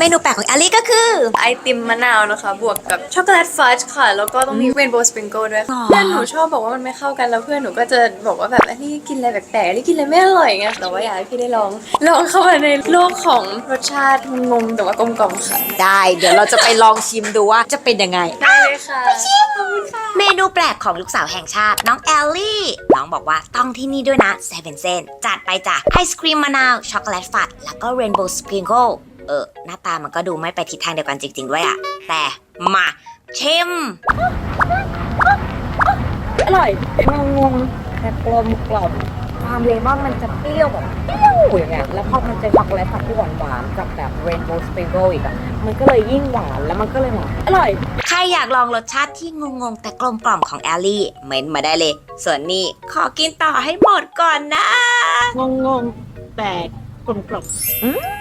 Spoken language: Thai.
เมนูแปลกของแอลลี่ก็คือ ไอติมมะนาวนะคะ บวกกับช็อกโกแลตฟัดค่ะ แล้วก็ต้องมีเรนโบว์สปริงเกิลด้วยอ๋อ เพื่อนหนูชอบบอกว่ามันไม่เข้ากันแล้วเพื่อนหนูก็จะบอกว่าแบบอันนี้กินอะไรแปลกๆอันนี้กินอะไรไม่อร่อยไงแต่ว่าอยากให้พี่ได้ลองลองเข้ามาในโลกของรสชาติงงๆแต่ว่ากลมกล่อมค่ะได้ เดี๋ยวเราจะไปลองชิมดูว่าจะเป็นยังไง ได้เลยค่ะ เมนูแปลกของลูกสาวแห่งชาติ น้องแอลลี่ น้องบอกว่าต้องที่นี่ด้วยนะเซเว่นเซนจัดไปจ้ะไอศครีมมะนาว ช็อกโกแลตฟัด แล้วก็เรนโบว์สปริงเกิล เออ หน้าตามันก็ดูไม่ไปทิศทางเดียวกันจริง ๆ ด้วยอะแต่มาชิม อร่อยงงๆแต่กลมกล่อมความเลมอนมันจะเปรี้ยวแบบเปรี้ยวอย่างเงี้ยแล้วพอมันเจอช็อกโกแลตฟัดที่หวานหวานๆกับแบบเรนโบว์สปริงเกิลอีกอะมันก็เลยยิ่งหวานแล้วมันก็เลยหวานอร่อย ใครอยากลองรสชาติที่งงๆแต่กลมกล่อมของแอลลี่เม้นมาได้เลย ส่วนนี้ขอกินต่อให้หมดก่อนนะ งงงๆแต่กลมกล่อมอืม